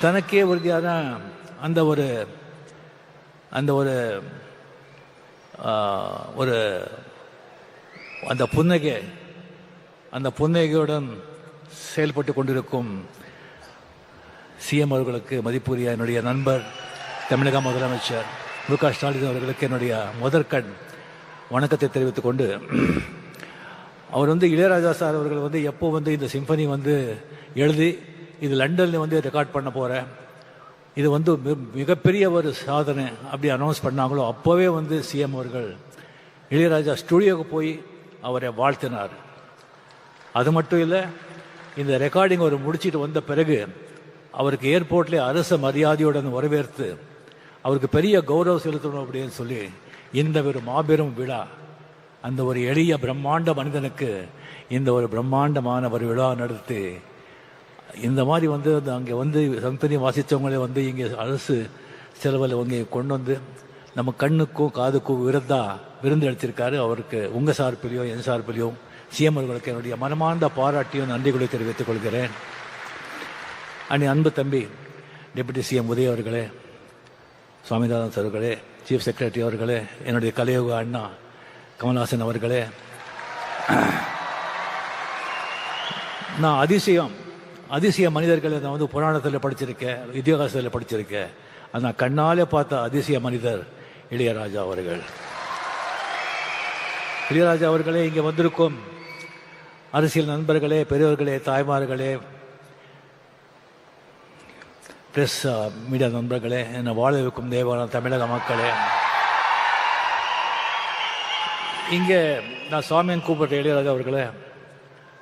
தனக்கே உறுதியான அந்த ஒரு அந்த ஒரு ஒரு அந்த புன்னகை அந்த புன்னகையுடன் செயல்பட்டு கொண்டிருக்கும் சிஎம் அவர்களுக்கு மதிப்புரிய என்னுடைய நண்பர் தமிழக முதலமைச்சர் மு க ஸ்டாலின் அவர்களுக்கு என்னுடைய முதற்கண் வணக்கத்தை தெரிவித்துக் கொண்டு அவர் வந்து இளையராஜா சார் அவர்கள் வந்து எப்போ வந்து இந்த சிம்பனி வந்து எழுதி இது லண்டனில் வந்து ரெக்கார்ட் பண்ண போகிறேன் இது வந்து மிகப்பெரிய ஒரு சாதனை அப்படி அனௌன்ஸ் பண்ணாங்களோ அப்போவே வந்து சிஎம் அவர்கள் இளையராஜா ஸ்டுடியோவுக்கு போய் அவரை வாழ்த்தினார். அது மட்டும் இல்லை இந்த ரெக்கார்டிங் அவர் முடிச்சுட்டு வந்த பிறகு அவருக்கு ஏர்போர்ட்லேயே அரச மரியாதையுடன் வரவேற்று அவருக்கு பெரிய கௌரவம் செலுத்தணும் அப்படின்னு சொல்லி இந்த ஒரு மாபெரும் விழா அந்த ஒரு எளிய பிரம்மாண்ட மனிதனுக்கு இந்த ஒரு பிரம்மாண்டமான ஒரு விழா நடத்தி இந்த மாதிரி வந்து அந்த அங்கே வந்து சந்தனி வாசித்தவங்களே வந்து இங்கே அரசு செலவில் இங்கே கொண்டு வந்து நம்ம கண்ணுக்கும் காதுக்கும் விருந்தா விருந்து அளித்திருக்காரு அவருக்கு உங்கள் சார்பிலையும் என் சார்பிலையும் சிஎம் அவர்களுக்கு என்னுடைய மனமார்ந்த பாராட்டியும் நன்றிகளை தெரிவித்துக் கொள்கிறேன். அண்ணி அன்பு தம்பி டெபுட்டி சிஎம் உதய அவர்களே சுவாமிநாதன் சார் அவர்களே சீஃப் செக்ரட்டரி அவர்களே என்னுடைய கலையோக அண்ணா கமல்ஹாசன் அவர்களே. நான் அதிசயம் அதிசய மனிதர்களை நான் வந்து புராணத்தில் படிச்சிருக்கேன் இதிகாசத்தில் படிச்சிருக்கேன். அது நான் கண்ணாலே பார்த்த அதிசய மனிதர் இளையராஜா அவர்கள். இளையராஜா அவர்களே இங்கே வந்திருக்கும் அரசியல் நண்பர்களே பெரியவர்களே தாய்மார்களே பிரஸ் மீடியா நண்பர்களே என்னை வாழ வைக்கும் தேவான தமிழக மக்களே. இங்கே நான் சாமியன் கூப்பிட்ட இளையராஜா அவர்களே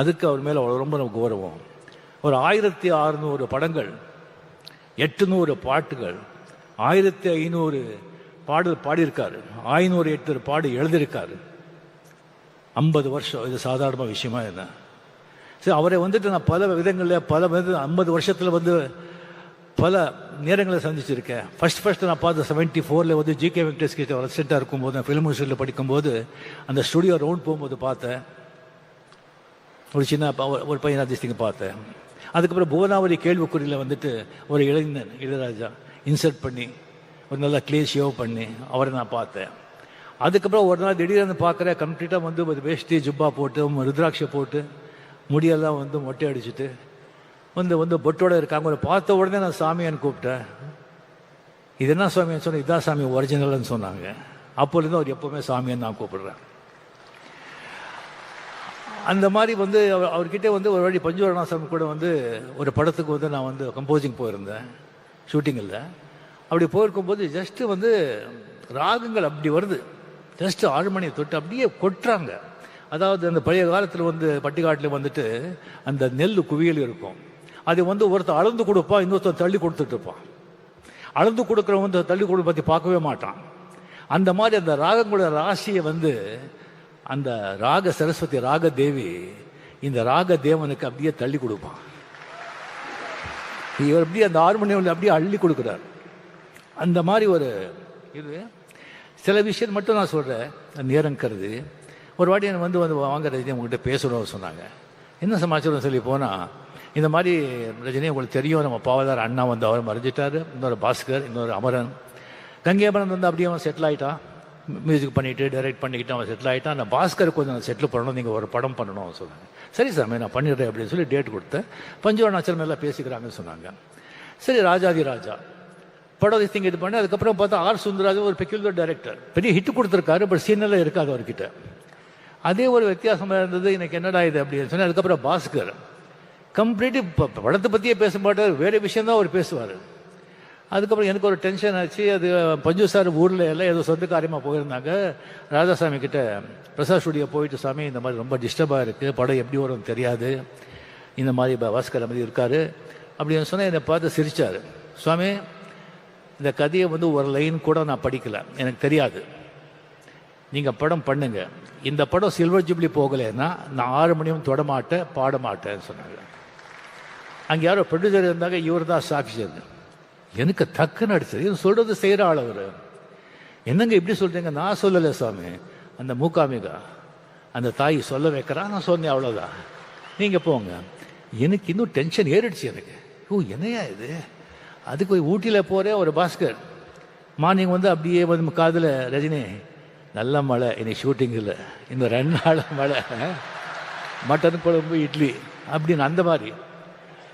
அதுக்கு அவர் மேலே அவ்வளோ ரொம்ப நமக்கு கௌரவம். ஒரு ஆயிரத்தி அறுநூறு படங்கள் எட்டுநூறு பாட்டுகள் ஆயிரத்தி ஐநூறு பாடல் பாடியிருக்காரு. ஐநூறு எட்டு பாடு எழுதியிருக்காரு. ஐம்பது வருஷம் இது சாதாரண விஷயமா என்ன? சரி அவரை வந்துட்டு நான் பல விதங்களில் பல வித ஐம்பது வருஷத்தில் வந்து பல நேரங்களை சந்திச்சிருக்கேன். ஃபர்ஸ்ட் ஃபர்ஸ்ட் நான் பார்த்த செவன்ட்டி ஃபோரில் வந்து ஜி கே வெங்கடேஷ் கிட்ட ரெசிடெண்ட்டாக இருக்கும்போது நான் ஃபிலிம் யூனிவர்சிட்டியில் படிக்கும்போது அந்த ஸ்டுடியோ ரவுண்ட் போகும்போது பார்த்தேன். ஒரு சின்ன ஒரு- ஒரு பையன் அதிர்ஷ்டிங்க பார்த்தேன். அதுக்கப்புறம் புவனாவரி கேள்விக்குறியில் வந்துட்டு ஒரு இளைஞன் இளையராஜா இன்சர்ட் பண்ணி ஒரு நல்ல க்ளீன் ஷேவ் பண்ணி அவரை நான் பார்த்தேன். அதுக்கப்புறம் ஒரு நாள் திடீர்னு பார்க்குறேன் கம்ப்ளீட்டாக வந்து ஒரு வேஷ்டி ஜுப்பா போட்டு ருத்ராட்சை போட்டு முடியெல்லாம் வந்து மொட்டை அடிச்சுட்டு வந்து வந்து பொட்டோட இருக்காங்க. ஒரு பார்த்த உடனே நான் சாமியான்னு கூப்பிட்டேன். இது என்ன சாமியான்னு சொன்னேன் இதான் சாமி ஒரிஜினல்னு சொன்னாங்க. அப்போலேருந்து அவர் எப்போவுமே சாமியான்னு நான் கூப்பிடுறேன். அந்த மாதிரி வந்து அவர் அவர்கிட்ட வந்து ஒரு வழி பஞ்சுவரணாசம் கூட வந்து ஒரு படத்துக்கு வந்து நான் வந்து கம்போசிங் போயிருந்தேன். ஷூட்டிங்கில் அப்படி போயிருக்கும்போது ஜஸ்ட்டு வந்து ராகங்கள் அப்படி வருது. ஜஸ்ட்டு ஆழ்மணியை தொட்டு அப்படியே கொட்டுறாங்க. அதாவது அந்த பழைய காலத்தில் வந்து பட்டிக்காட்டில் வந்துட்டு அந்த நெல் குவியல் இருக்கும். அது வந்து ஒருத்தர் அளந்து கொடுப்பான் இன்னொருத்தர் தள்ளி கொடுத்துட்டு இருப்பான். அளந்து கொடுக்குறவன் வந்து தள்ளி கொடு பற்றி பார்க்கவே மாட்டான். அந்த மாதிரி அந்த ராகங்களோட ராசியை வந்து அந்த ராக சரஸ்வதி ராக தேவி இந்த ராக தேவனுக்கு அப்படியே தள்ளி கொடுப்பான். இவர் அப்படியே அந்த ஹார்மோனியம்ல அப்படியே அள்ளி கொடுக்குறார். அந்த மாதிரி ஒரு இது. சில விஷயம் மட்டும் நான் சொல்கிறேன் நேரம் கருது. ஒரு வாட்டி எனக்கு வந்து வந்து வாங்க ரஜினி உங்ககிட்ட பேசணும்னு சொன்னாங்க. என்ன சமாச்சாரம் சொல்லி போனால் இந்த மாதிரி ரஜினி உங்களுக்கு தெரியும் நம்ம பாவதார் அண்ணா வந்து அவர் மறைஞ்சிட்டார். இன்னொரு பாஸ்கர் இன்னொரு அமரன். கங்கேபரன் வந்து அப்படியே அவன் செட்டில் ஆகிட்டான் மியூசிக் பண்ணிவிட்டு டைரக்ட் பண்ணிக்கிட்டு அவன் செட்டில் ஆகிட்டான் அந்த பாஸ்கர் கொஞ்சம் செட்டில் பண்ணணும். நீங்கள் ஒரு படம் பண்ணணும் சொன்னாங்க. சரி சாமி நான் பண்ணிடுறேன் அப்படின்னு சொல்லி டேட் கொடுத்தேன். பஞ்சவர்ணாச்சலம் எல்லாம் பேசிக்கிறாங்கன்னு சொன்னாங்க. சரி ராஜாதி ராஜா. படம் திங் இது பண்ணி அதுக்கப்புறம் பார்த்தா ஆர் சுந்தராஜன் ஒரு பெக்யூலர் டைரக்டர் பெரிய ஹிட் கொடுத்துருக்காரு பட் சீனெல்லாம் இருக்காது அவர்கிட்ட. அதே ஒரு வித்தியாசமாக இருந்தது எனக்கு என்னடா இது அப்படின்னு சொன்னேன். அதுக்கப்புறம் பாஸ்கர். கம்ப்ளீட்டு படத்தை பற்றியே பேச மாட்டார். வேறு விஷயம்தான் அவர் பேசுவார். அதுக்கப்புறம் எனக்கு ஒரு டென்ஷன் ஆச்சு. அது பஞ்சு சார் ஊரில் எல்லாம் ஏதோ சொந்த காரியமாக போயிருந்தாங்க. ராஜாசாமி கிட்ட பிரசாத் ஸ்டுடியோ போயிட்டு சாமி இந்த மாதிரி ரொம்ப டிஸ்டர்பாக இருக்குது படம் எப்படி வரும்னு தெரியாது. இந்த மாதிரி ப- பாஸ்கர் மாதிரி இருக்கார். அப்படின்னு சொன்னால் என்னை பார்த்து சிரித்தார் சுவாமி இந்த கதையை வந்து ஒரு லைன் கூட நான் படிக்கலை. எனக்கு தெரியாது. நீங்கள் படம் பண்ணுங்க. இந்த படம் சில்வர் ஜூப்ளி போகலைன்னா நான் ஆறு மணியும் தொடமாட்டேன் பாடமாட்டேன்னு சொன்னாங்க அங்கே யாரோ ப்ரொடியூசர் இருந்தாங்க. இவர் தான் சாட்சியர் எனக்கு தக்குன்னு அடிச்சது. இவன் சொல்றது செய்கிற ஆள் அவர் என்னங்க இப்படி சொல்றீங்க? நான் சொல்லலை சாமி. அந்த மூக்காமிகா அந்த தாய் சொல்ல வைக்கிறா நான் சொன்னேன் அவ்வளோதான் நீங்கள் போங்க. எனக்கு இன்னும் டென்ஷன் ஏறிடுச்சு எனக்கு. ஓ என்னையா இது? அதுக்கு போய் ஊட்டியில் போகிற ஒரு பாஸ்கர். மார்னிங் வந்து அப்படியே வந்து காதில் ரஜினி நல்ல மழை. இன்னைக்கு ஷூட்டிங் இல்லை. இன்னும் ரெண்டு நாள் மழை. மட்டன் குழம்பு இட்லி. அப்படின்னு அந்த மாதிரி.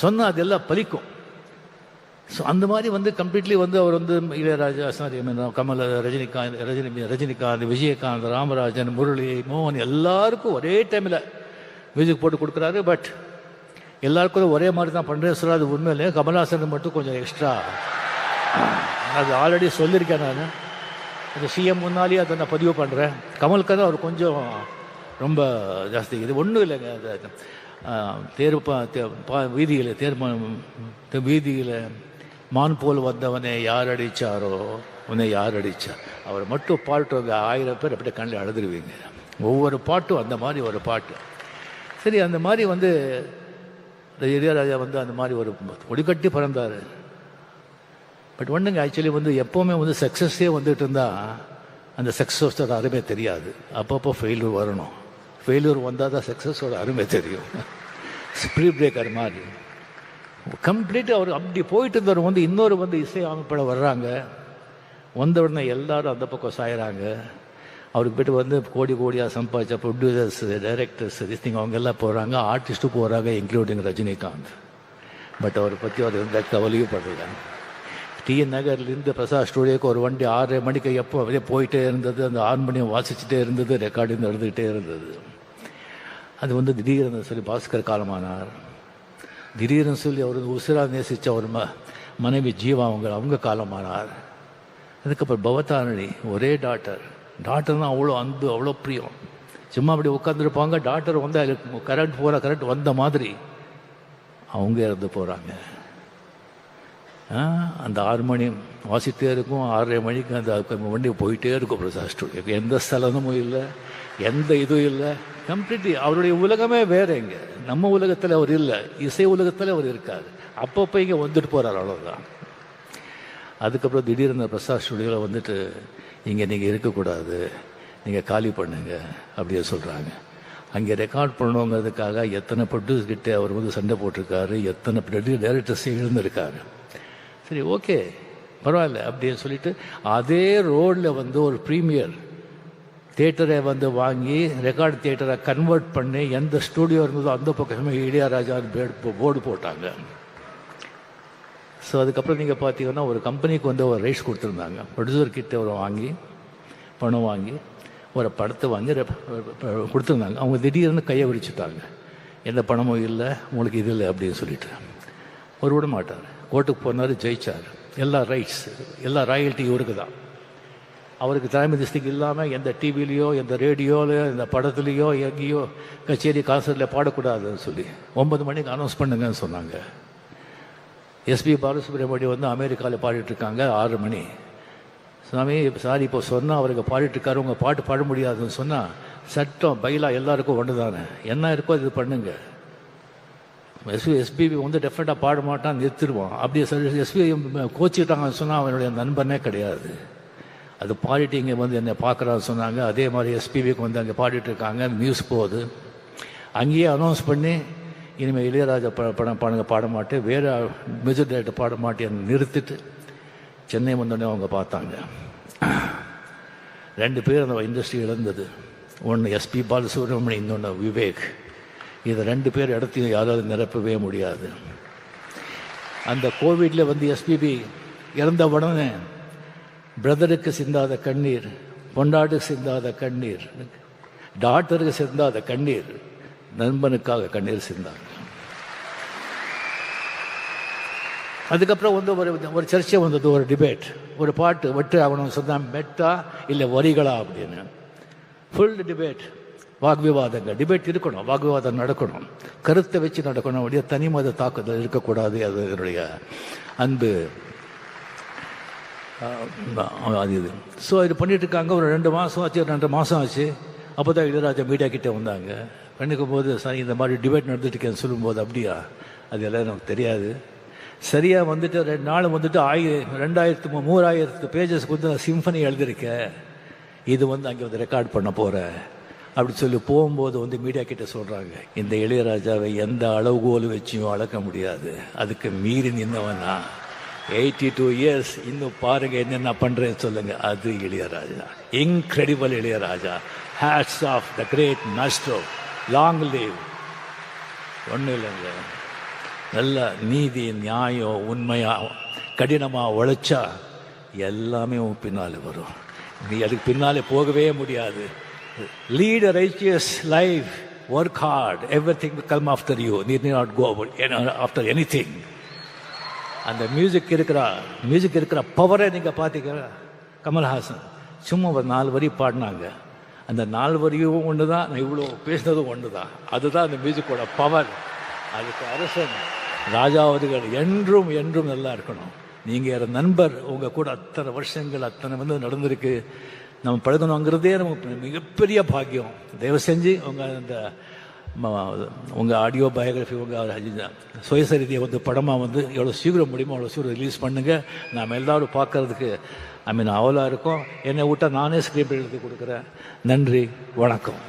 சொன்னால் அதெல்லாம் பலிக்கும். ஸோ அந்த மாதிரி வந்து கம்ப்ளீட்லி வந்து அவர் வந்து இளையராஜா சாரி கமல் ரஜினிகாந்த் ரஜினி ரஜினிகாந்த் விஜயகாந்த் ராமராஜன் முரளி மோகன் எல்லாருக்கும் ஒரே டைமில் மியூசிக் போட்டு கொடுக்குறாரு. பட் எல்லாருக்கும் ஒரே மாதிரி தான் பண்ணுறேன் சார் அது உண்மையிலே கமல்ஹாசன் மட்டும் கொஞ்சம் எக்ஸ்ட்ரா அது ஆல்ரெடி சொல்லியிருக்கேன் நான். அந்த சிஎம் முன்னாலேயே அதை நான் பதிவு பண்ணுறேன் கமலுக்கு தான் அவர் கொஞ்சம் ரொம்ப ஜாஸ்தி. இது ஒன்றும் இல்லைங்க. தேர் பா பா- வீதியில் தேர் வீதியில் மான் போல் வந்தவனை யார் அடிச்சாரோ உன்னை யார் அடித்தார் அவர் மட்டும் பாடுறவங்க ஆயிரம் பேர் அப்படியே கண்ணில் அழுதுருவீங்க. ஒவ்வொரு பாட்டும் அந்த மாதிரி ஒரு பாட்டு. சரி அந்த மாதிரி வந்து இந்த இளையராஜா வந்து அந்த மாதிரி ஒரு கொடிக்கட்டி பிறந்தார். பட் ஒன்றுங்க ஆக்சுவலி வந்து எப்போவுமே வந்து சக்ஸஸே வந்துட்டு இருந்தால் அந்த சக்ஸஸ் அருமை தெரியாது. அப்பப்போ ஃபெயில் வரணும். ஃபெயிலியர் வந்தால் தான் சக்ஸஸோட அருமை தெரியும். ஸ்ப்ரீ பிரேக்கர் மாதிரி. கம்ப்ளீட்டாக அவர் அப்படி போயிட்டு இருந்தவர் வந்து இன்னொரு வந்து இசை அமைப்பில் வர்றாங்க. வந்த உடனே எல்லாரும் அந்த பக்கம் சாயிறாங்க. அவருக்கு போய்ட்டு வந்து கோடி கோடியாக சம்பாதிச்ச ப்ரொடியூசர்ஸ் டைரக்டர்ஸ் திஸ்திங் அவங்க எல்லாம் போகிறாங்க ஆர்டிஸ்ட்டும் போகிறாங்க இன்க்ளூடிங் ரஜினிகாந்த். பட் அவரை பற்றி அவர் எந்த கவலையும் படல. டிஎன் நகர்லேருந்து பிரசாத் ஸ்டூடியோக்கு ஒரு வண்டி ஆறரை மணிக்கு எப்போ அப்படியே போயிட்டே இருந்தது. அந்த ஆறு மணியை வாசிச்சுட்டே இருந்தது. ரெக்கார்டிங் எழுதுகிட்டே இருந்தது. அது வந்து திடீர்னு சொல்லி பாஸ்கர் காலமானார். திடீர்னு சொல்லி அவர் உசிரா நேசித்த ஒரு ம மனைவி ஜீவா அவங்க அவங்க காலமானார். அதுக்கப்புறம் பவதாரணி ஒரே டாக்டர் டாக்டர்னா அவ்வளோ அன்பு அவ்வளோ பிரியம். சும்மா அப்படி உட்காந்துருப்பாங்க டாக்டர் வந்து கரண்ட் போகிற கரண்ட் வந்த மாதிரி அவங்க இறந்து போகிறாங்க அந்த ஆறு மணி வாசிட்டே இருக்கும் ஆறரை மணிக்கு அந்த வண்டி போயிட்டே இருக்கும் பிரசாத் ஸ்டுடியோக்கு. எந்த ஸ்தலமும் இல்லை எந்த இதுவும் இல்லை. கம்ப்ளீட்லி அவருடைய உலகமே வேற இங்கே. நம்ம உலகத்தில் அவர் இல்லை இசை உலகத்தில் அவர் இருக்கார். அப்பப்போ இங்கே வந்துட்டு போகிறார் அவ்வளோதான் அதுக்கப்புறம் திடீர்னு பிரசாத் ஸ்டுடியோவில் வந்துட்டு இங்கே நீங்கள் இருக்கக்கூடாது நீங்கள் காலி பண்ணுங்க அப்படியே சொல்கிறாங்க அங்கே ரெக்கார்ட் பண்ணணுங்கிறதுக்காக எத்தனை ப்ரொடியூஸ் கிட்டே அவர் வந்து சண்டை போட்டிருக்காரு எத்தனை டைரக்டர்ஸ் எழுந்திருக்காரு சரி ஓகே பரவாயில்ல அப்படின்னு சொல்லிட்டு அதே ரோடில் வந்து ஒரு ப்ரீமியர் தேட்டரை வந்து வாங்கி ரெக்கார்டு தேட்டரை கன்வெர்ட் பண்ணி எந்த ஸ்டூடியோ இருந்ததோ அந்த பக்கமே இளையராஜா போர்டு போட்டாங்க. ஸோ அதுக்கப்புறம் நீங்கள் பார்த்தீங்கன்னா ஒரு கம்பெனிக்கு வந்து ஒரு ரைட்ஸ் கொடுத்துருந்தாங்க. ப்ரொடியூசர் கிட்ட ஒரு வாங்கி பணம் வாங்கி ஒரு படத்தை வாங்கி கொடுத்துருந்தாங்க. அவங்க திடீர்னு கையை விரிச்சுட்டாங்க. எந்த பணமும் இல்லை உங்களுக்கு இது இல்லை அப்படின்னு சொல்லிட்டு. ஒரு விட மாட்டார். கோர்ட்டுக்கு போனார் ஜெயிச்சார். எல்லா ரைட்ஸ் எல்லா ராயல்ட்டி இவருக்கு தான் அவருக்கு தலைமை திஸ்திக்கு இல்லாமல் எந்த டிவிலையோ எந்த ரேடியோலையோ எந்த படத்துலேயோ எங்கேயோ கச்சேரி கான்சர்ட்டில் பாடக்கூடாதுன்னு சொல்லி ஒன்பது மணிக்கு அனௌன்ஸ் பண்ணுங்கன்னு சொன்னாங்க. எஸ்பி பாலசுப்ரமணியம் வந்து அமெரிக்காவில் பாடிட்டு இருக்காங்க ஆறு மணி. சாமி சாரி இப்போ சொன்னால் அவருக்கு பாடிட்டுருக்காரு உங்கள் பாட்டு பாட முடியாதுன்னு சொன்னால் சட்டம் பயிலாக எல்லாருக்கும் ஒன்று தானே என்ன இருக்கோ இது பண்ணுங்கள் எஸ்பி எஸ்பிபி வந்து டெஃபினட்டாக பாட மாட்டான் நிறுத்திடுவான். அப்படியே சொல்லி எஸ்பி கோச்சிட்டாங்கன்னு சொன்னால் அவனுடைய நண்பனே கிடையாது. அது பாடிட்டு இங்கே வந்து என்னை பார்க்குறான்னு சொன்னாங்க. அதே மாதிரி எஸ்பிபிக்கு வந்து அங்கே பாடிட்டு இருக்காங்க. நியூஸ் போகுது. அங்கேயே அனௌன்ஸ் பண்ணி இனிமேல் இளையராஜா ப படம் பாடுங்க பாட மாட்டேன். வேறு மியூசிக் டைரக்டர் பாட மாட்டேன்னு நிறுத்திட்டு சென்னை வந்தோடனே அவங்க பார்த்தாங்க. ரெண்டு பேர் அந்த இண்டஸ்ட்ரி இழந்தது ஒன்று எஸ்பி பாலசுப்ரமணியம் இன்னொன்று விவேக். இதை ரெண்டு பேர் இடத்தையும் யாராவது நிரப்பவே முடியாது. அந்த கோவிட்ல வந்து எஸ்பிபி இறந்த உடனே பிரதருக்கு சிந்தாத கண்ணீர் பொண்டாட்டுக்கு சிந்தாத கண்ணீர் டாக்டருக்கு சிந்தாத கண்ணீர் நண்பனுக்காக கண்ணீர் சிந்தாங்க. அதுக்கப்புறம் வந்து ஒரு ஒரு சர்ச்சை வந்தது ஒரு டிபேட் ஒரு பாட்டு வெட்டு ஆகணும் சொன்னால் மெட்டா இல்லை வரிகளா அப்படின்னு. ஃபுல் டிபேட் வாக்விவாதங்கள் டிபேட் இருக்கணும் வாக்விவாதம் நடக்கணும். கருத்தை வச்சு நடக்கணும் அப்படியே தனி மத தாக்குதல் இருக்கக்கூடாது அது என்னுடைய அன்பு அது இது. ஸோ இது பண்ணிட்டு இருக்காங்க. ஒரு ரெண்டு மாதம் ஆச்சு ரெண்டு மாதம் ஆச்சு. அப்போ தான் இளையராஜா மீடியா கிட்டே வந்தாங்க. பண்ணிக்கும் போது சார் இந்த மாதிரி டிபேட் நடந்துட்டுருக்கேன்னு சொல்லும்போது அப்படியா? அது எல்லாம் நமக்கு தெரியாது. சரியாக வந்துட்டு ரெண்டு நாள் வந்துட்டு ஆயி ரெண்டாயிரத்து மூணாயிரத்து பேஜஸ்க்கு வந்து நான் சிம்பனி எழுதியிருக்கேன். இது வந்து அங்கே வந்து ரெக்கார்ட் பண்ண போகிறேன் அப்படி சொல்லி போகும்போது வந்து மீடியா கிட்ட சொல்கிறாங்க இந்த இளையராஜாவை எந்த அளவுகோல் வச்சியும் அளக்க முடியாது. அதுக்கு மீறி நின்னவனா? எயிட்டி டூ இயர்ஸ் இன்னும் பாருங்க என்னென்ன பண்ணுறேன்னு சொல்லுங்க. அது Ilaiyaraaja. Incredible Ilaiyaraaja. Hats off the great master long live ஒன்றும் இல்லைங்க. நல்ல நீதி நியாயம் உண்மையாக கடினமாக உழைச்சா எல்லாமே உன் பின்னால் வரும். நீ அதுக்கு பின்னாலே போகவே முடியாது. Lead righteous life work hard everything come after you need not go after anything அந்த மியூசிக் இருக்கிற மியூசிக் இருக்கிற பவரை நீங்கள் பார்த்தீங்க கமல்ஹாசன் சும்மா ஒரு நாலு வரி பாடினாங்க. அந்த நாலு வரியும் ஒன்று தான் நான் இவ்வளோ பேசினதும் ஒன்று தான் அதுதான் அந்த மியூசிக்கோட பவர் அதுக்கு அரசன் ராஜாவதுகள் என்றும் என்றும் நல்லா இருக்கணும். நீங்கள் நண்பர் உங்கள் கூட அத்தனை வருஷங்கள் அத்தனை வந்து நடந்திருக்கு. நம்ம பழகணுங்கிறதே நமக்கு மிகப்பெரிய பாக்கியம். தயவு செஞ்சு உங்கள் அந்த உங்கள் ஆடியோ பயோகிராஃபி உங்கள் சுயசரிதியை வந்து படமாக வந்து எவ்வளோ சீக்கிரம் முடியுமோ அவ்வளோ சீக்கிரம் ரிலீஸ் பண்ணுங்கள் நாம் எல்லோரும் பார்க்கறதுக்கு ஐ மீன் அவலாக இருக்கும். என்னை விட்டால் நானே ஸ்கிரிப்ட் எழுதி கொடுக்குறேன். நன்றி வணக்கம்.